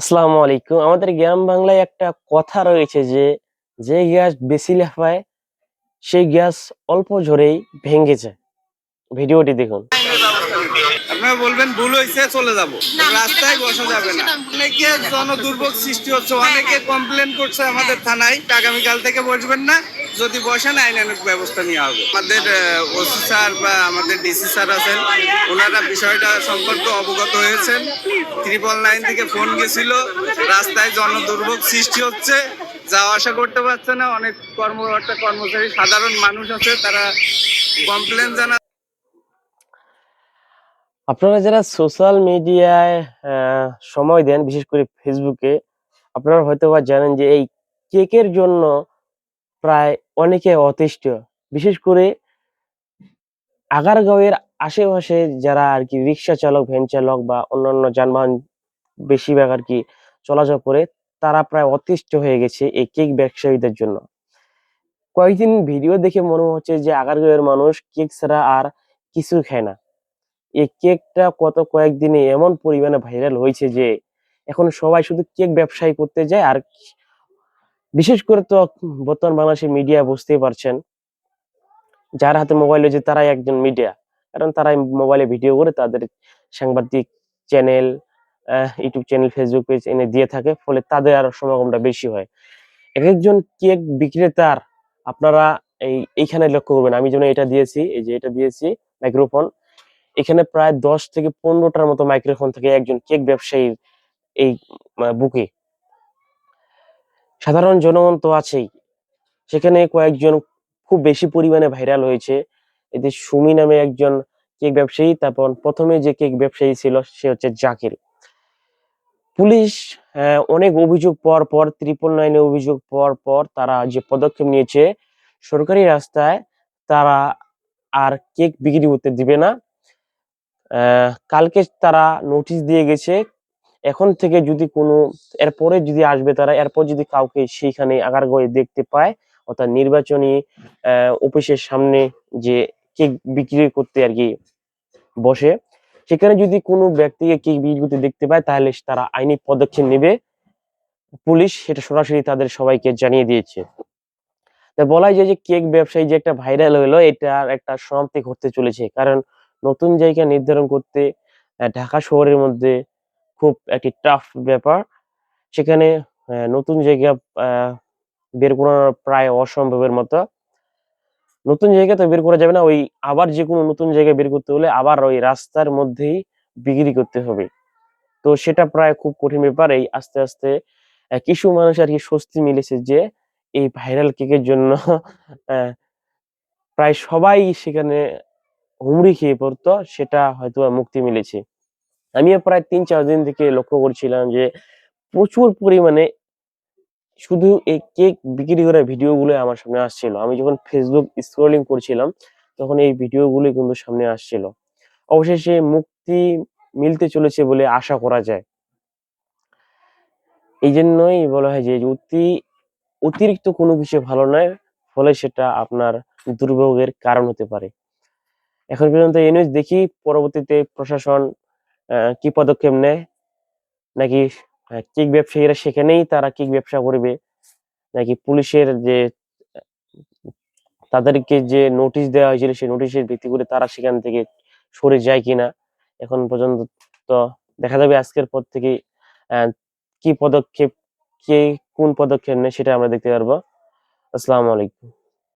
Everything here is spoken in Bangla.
আসসালামু আলাইকুম। আমাদের গ্রাম বাংলায় একটা কথা রয়েছে যে যে গ্যাস বেশি লাফায় সেই গ্যাস অল্প ঝরেই ভেঙে যায়। ভিডিওটি দেখুন। আপনারা বলবেন ভুল হয়েছে চলে যাব। রাস্তায় বসা যাবে না। অনেকে জন দুর্ভোগ সৃষ্টি হচ্ছে হ্যাঁ, অনেকে হ্যাঁ। কমপ্লেন করছে আমাদের থানায়। আগামীকাল থেকে বসবেন না। যদি বসেন আইনানুক ব্যবস্থা নেওয়া হবে। আমাদের ওসি স্যার বা আমাদের ডিসি স্যার আছেন, ওনারা বিষয়টা সম্পর্কে অবগত হয়েছেন। ত্রিপল নাইন থেকে ফোন গেছিল, রাস্তায় জন দুর্ভোগ সৃষ্টি হচ্ছে। যাওয়া আসা করতে পারছে না, অনেক কর্মকর্তা, কর্মচারী, সাধারণ মানুষ আছে, তারা কমপ্লেন জানা আপনারা যারা সোশ্যাল মিডিয়ায় সময় দেন, বিশেষ করে ফেসবুকে আপনারা হয়তো বা জানেন যে এই কেকের জন্য প্রায় অনেকে অতিষ্ঠ। বিশেষ করে আগারগাঁওয়ের আশেপাশে যারা আর কি রিক্সা চালক, ভ্যান চালক বা অন্যান্য যানবাহন বেশিরভাগ আর কি চলাচল করে, তারা প্রায় অতিষ্ঠ হয়ে গেছে এই কেক ব্যবসায়ীদের জন্য। কয়েকদিন ভিডিও দেখে মনে হচ্ছে যে আগারগাঁওয়ের মানুষ কেক ছাড়া আর কিছু খায় না। এই কেকটা কত কয়েকদিনে এমন পরিমাণে ভাইরাল হয়েছে যে এখন সবাই শুধু কেক ব্যবসায়ী করতে যায় আর বিশেষ করে তো বর্তমান বাংলাদেশের মিডিয়া বুঝতেই পারছেন, যার হাতে মোবাইল রয়েছে তারাই একজন মিডিয়া কারণ তারাই মোবাইলে ভিডিও করে তাদের সাংবাদিক channel YouTube channel Facebook page এনে দিয়ে থাকে, ফলে তাদের আর সমাগমটা বেশি হয়। এক একজন কেক বিক্রেতার আপনারা এই, এইখানে লক্ষ্য করবেন, আমি যেন এটা দিয়েছি, এই যে এটা দিয়েছি মাইক্রোফোন এখানে প্রায় দশ থেকে পনেরোটার মতো মাইক্রোফোন থাকে একজন কেক ব্যবসায়ীর এই বুকে। সাধারণ জনগণ তো আছেই। সেখানে কয়েকজন খুব বেশি পরিমাণে ভাইরাল হয়েছে। এতে সুমি নামে একজন কেক ব্যবসায়ী, তারপর প্রথমে যে কেক ব্যবসায়ী ছিল, সে হচ্ছে জাকির। পুলিশ অনেক অভিযোগ পর পর ত্রিপল নাইনে অভিযোগ পর পর তারা যে পদক্ষেপ নিয়েছে, সরকারি রাস্তায় তারা আর কেক বিক্রি করতে দিবে না। কালকে তারা নোটিশ দিয়ে গেছে এখন থেকে যদি কোনো, এরপরে যদি আসবে তারা, এরপর যদি কাউকে সেইখানে আগারগয়ে দেখতে পায়, অর্থাৎ নির্বাচনী অফিসের সামনে যে কেক বিক্রি করতে আর কি বসে, সেখানে যদি কোনো ব্যক্তিকে কেক বিক্রি করতে দেখতে পায়, তাহলে তারা আইনি পদক্ষেপ নেবে। পুলিশ সেটা সরাসরি তাদের সবাইকে জানিয়ে দিয়েছে। তা বলাই যায় যে কেক ব্যবসায়ী যে একটা ভাইরাল হলো, এটার একটা সমাপ্তি ঘটতে চলেছে। কারণ নতুন জায়গা নির্ধারণ করতে ঢাকা শহরের মধ্যে খুব একটি টাফ ব্যাপার। সেখানে নতুন জায়গা বের করানো প্রায় অসম্ভবের মতো। নতুন জায়গা তো বের করা যাবে না, ওই আবার যে কোনো নতুন জায়গা বের করতে হলে আবার ওই রাস্তার মধ্যেই বিক্রি করতে হবে। তো সেটা প্রায় খুব কঠিন ব্যাপার। এই আস্তে আস্তে কিছু মানুষ আর কি স্বস্তি মিলেছে যে, এই ভাইরাল কেকের জন্য প্রায় সবাই সেখানে হুমড়ি খেয়ে পড়তো, সেটা হয়তো মুক্তি মিলেছে। আমিও প্রায় তিন, চার দিন থেকে লক্ষ্য করছিলাম যে প্রচুর পরিমাণে শুধু এই কেক বিক্রি করার ভিডিও গুলো আমার সামনে আসছিল। আমি যখন ফেসবুক স্ক্রলিং করছিলাম, তখন এই ভিডিও গুলো কিন্তু সামনে আসছিল। অবশেষে মুক্তি মিলতে চলেছে বলে আশা করা যায়। এই জন্যই বলা হয় যে অতি, অতিরিক্ত কোনো কিছু ভালো নয়, ফলে সেটা আপনার দুর্ভোগের কারণ হতে পারে। এখন পর্যন্ত এই নিউজ দেখি, পরবর্তীতে প্রশাসন কি পদক্ষেপ নেয়? নাকি কেক ব্যবসায়ীরা সেখানেই তারা কেক ব্যবসা করবে? নাকি পুলিশের যে, তাদেরকে যে নোটিশ দেওয়া হয়েছিল, সেই নোটিশের ভিত্তি করে তারা সেখান থেকে সরে যায় কিনা? এখন পর্যন্ত তো দেখা যাবে আজকের পর থেকে কি পদক্ষেপ, কে কোন পদক্ষেপ নেয় সেটা আমরা দেখতে পারব। আসসালামু আলাইকুম।